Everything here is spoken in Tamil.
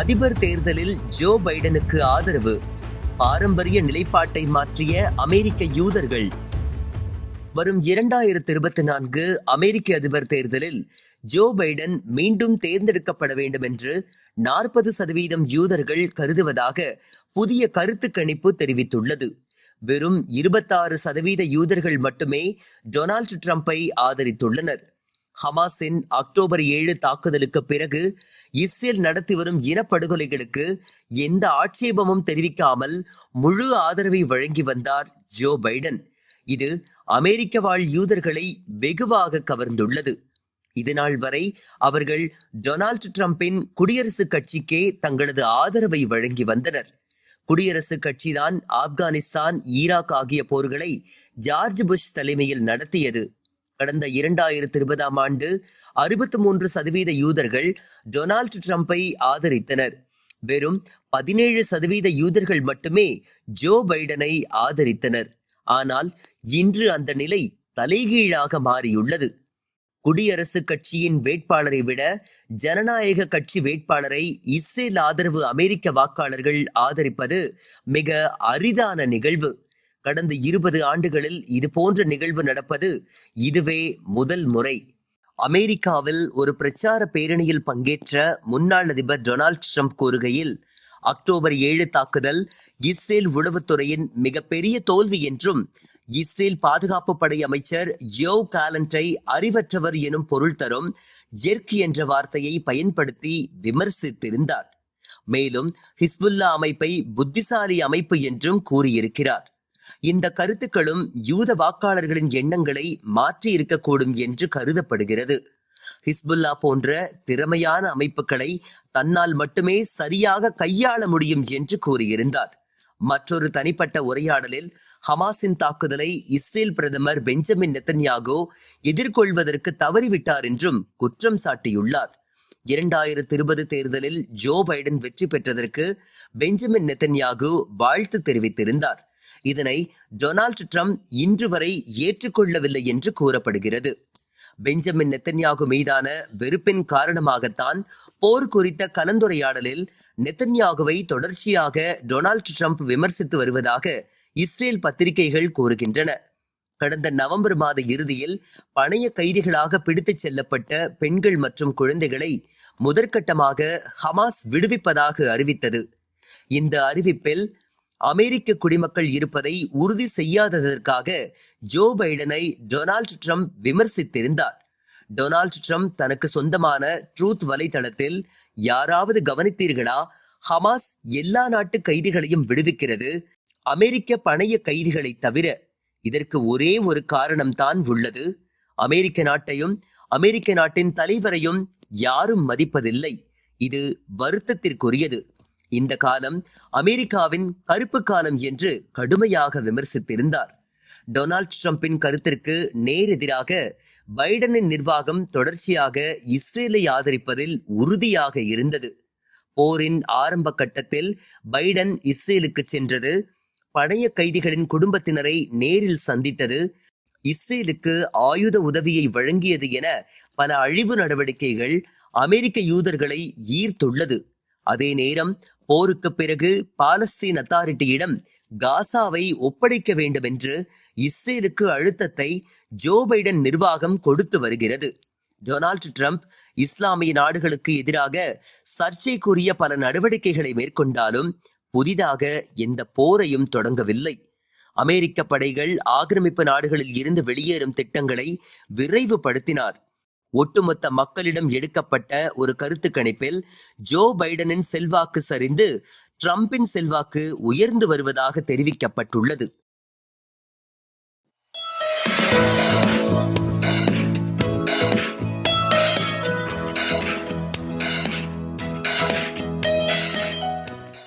அதிபர் தேர்தலில் ஜோ பைடனுக்கு ஆதரவு. பாரம்பரிய நிலைப்பாட்டை மாற்றிய அமெரிக்க யூதர்கள். வரும் இரண்டாயிரத்து இருபத்தி நான்கு அமெரிக்க அதிபர் தேர்தலில் ஜோ பைடன் மீண்டும் தேர்ந்தெடுக்கப்பட வேண்டும் என்று நாற்பது சதவீதம் யூதர்கள் கருதுவதாக புதிய கருத்து கணிப்பு தெரிவித்துள்ளது. வெறும் இருபத்தாறு சதவீத யூதர்கள் மட்டுமே டொனால்டு ட்ரம்பை ஆதரித்துள்ளனர். ஹமாஸின் அக்டோபர் ஏழு தாக்குதலுக்கு பிறகு இஸ்ரேல் நடத்தி வரும் இனப்படுகொலைகளுக்கு எந்த ஆட்சேபமும் தெரிவிக்காமல் முழு ஆதரவை வழங்கி வந்தார் ஜோ பைடன். இது அமெரிக்க வாழ் யூதர்களை வெகுவாக கவர்ந்துள்ளது. இதுநாள் வரை அவர்கள் டொனால்டு ட்ரம்பின் குடியரசுக் கட்சிக்கே தங்களது ஆதரவை வழங்கி வந்தனர். குடியரசுக் கட்சிதான் ஆப்கானிஸ்தான் ஈராக் ஆகிய போர்களை ஜார்ஜ் புஷ் தலைமையில் நடத்தியது. கடந்த இரண்டாயிரத்தி இருபதாம் ஆண்டு அறுபத்தி மூன்று சதவீத யூதர்கள் டொனால்டு ட்ரம்பை ஆதரித்தனர். வெறும் பதினேழு சதவீத யூதர்கள் மட்டுமே ஜோ பைடனை ஆதரித்தனர். ஆனால் இன்று அந்த நிலை தலைகீழாக மாறியுள்ளது. குடியரசுக் கட்சியின் வேட்பாளரை விட ஜனநாயக கட்சி வேட்பாளரை இஸ்ரேல் ஆதரவு அமெரிக்க வாக்காளர்கள் ஆதரிப்பது மிக அரிதான நிகழ்வு. கடந்த இருபது ஆண்டுகளில் இதுபோன்ற நிகழ்வு நடப்பது இதுவே முதல் முறை. அமெரிக்காவில் ஒரு பிரச்சார பேரணியில் பங்கேற்ற முன்னாள் அதிபர் டொனால்ட் ட்ரம்ப் கூறுகையில் அக்டோபர் ஏழு தாக்குதல் இஸ்ரேல் உளவுத்துறையின் மிகப்பெரிய தோல்வி என்றும் இஸ்ரேல் பாதுகாப்பு படை அமைச்சர் யோ காலண்டை அறிவற்றவர் எனும் பொருள் தரும் ஜெர்க் என்ற வார்த்தையை பயன்படுத்தி விமர்சித்திருந்தார். மேலும் ஹிஸ்புல்லா அமைப்பை புத்திசாலி அமைப்பு என்றும் கூறியிருக்கிறார். இந்த கருத்துக்களும் யூத வாக்காளர்களின் எண்ணங்களை மாற்றி இருக்கக்கூடும் என்று கருதப்படுகிறது. ஹிஸ்புல்லா போன்ற திறமையான அமைப்புகளை தன்னால் மட்டுமே சரியாக கையாள முடியும் என்று கூறியிருந்தார். மற்றொரு தனிப்பட்ட உரையாடலில் ஹமாஸின் தாக்குதலை இஸ்ரேல் பிரதமர் பெஞ்சமின் நெத்தன்யாகோ எதிர்கொள்வதற்கு தவறிவிட்டார் என்றும் குற்றம் சாட்டியுள்ளார். இரண்டாயிரத்தி இருபது தேர்தலில் ஜோ பைடன் வெற்றி பெற்றதற்கு பெஞ்சமின் நெத்தன்யாகு வாழ்த்து தெரிவித்திருந்தார். இதனை டொனால்டு ட்ரம்ப் இன்று வரை ஏற்றுக்கொள்ளவில்லை என்று கூறப்படுகிறது. பெஞ்சமின் நெத்தன்யாகு மீதான வெறுப்பின் காரணமாகத்தான் போர் குறித்த கலந்துரையாடலில் நெத்தன்யாகுவை தொடர்ச்சியாக டொனால்டு ட்ரம்ப் விமர்சித்து வருவதாக இஸ்ரேல் பத்திரிகைகள் கூறுகின்றன. கடந்த நவம்பர் மாத இறுதியில் பணைய கைதிகளாக பிடித்துச் செல்லப்பட்ட பெண்கள் மற்றும் குழந்தைகளை முதற்கட்டமாக ஹமாஸ் விடுவிப்பதாக அறிவித்தது. இந்த அறிவிப்பில் அமெரிக்க குடிமக்கள் இருப்பதை உறுதி செய்யாததற்காக ஜோ பைடனை டொனால்டு ட்ரம்ப் விமர்சித்திருந்தார். டொனால்டு ட்ரம்ப் தனக்கு சொந்தமான ட்ரூத் வலைதளத்தில் யாராவது கவனித்தீர்களா? ஹமாஸ் எல்லா நாட்டு கைதிகளையும் விடுவிக்கிறது. அமெரிக்க பணைய கைதிகளை தவிர இதற்கு ஒரே ஒரு காரணம்தான் உள்ளது. அமெரிக்க நாட்டையும் அமெரிக்க நாட்டின் தலைவரையும் யாரும் மதிப்பதில்லை. இது வருத்தத்திற்குரியது. இந்த காலம் அமெரிக்காவின் கருப்பு காலம் என்று கடுமையாக விமர்சித்திருந்தார். டொனால்ட் ட்ரம்பின் கருத்திற்கு நேரெதிராக பைடனின் நிர்வாகம் தொடர்ச்சியாக இஸ்ரேலை ஆதரிப்பதில் உறுதியாக இருந்தது. போரின் ஆரம்ப கட்டத்தில் பைடன் இஸ்ரேலுக்கு சென்றது. பழைய கைதிகளின் குடும்பத்தினரை நேரில் சந்தித்தது. இஸ்ரேலுக்கு ஆயுத உதவியை வழங்கியது என பல அழிவு நடவடிக்கைகள் அமெரிக்க யூதர்களை ஈர்த்துள்ளது. அதே நேரம் போருக்கு பிறகு பாலஸ்தீன் அத்தாரிட்டியிடம் காசாவை ஒப்படைக்க வேண்டும் என்று இஸ்ரேலுக்கு அழுத்தத்தை ஜோ பைடன் நிர்வாகம் கொடுத்து வருகிறது. டொனால்டு ட்ரம்ப் இஸ்லாமிய நாடுகளுக்கு எதிராக சர்ச்சைக்குரிய பல நடவடிக்கைகளை மேற்கொண்டாலும் புதிதாக எந்த போரையும் தொடங்கவில்லை. அமெரிக்க படைகள் ஆக்கிரமிப்பு நாடுகளில் இருந்து வெளியேறும் திட்டங்களை விரைவுபடுத்தினார். ஒட்டுமொத்த மக்களிடம் எடுக்கப்பட்ட ஒரு கருத்து கணிப்பில் ஜோ பைடனின் செல்வாக்கு சரிந்து ட்ரம்பின் செல்வாக்கு உயர்ந்து வருவதாக தெரிவிக்கப்பட்டுள்ளது.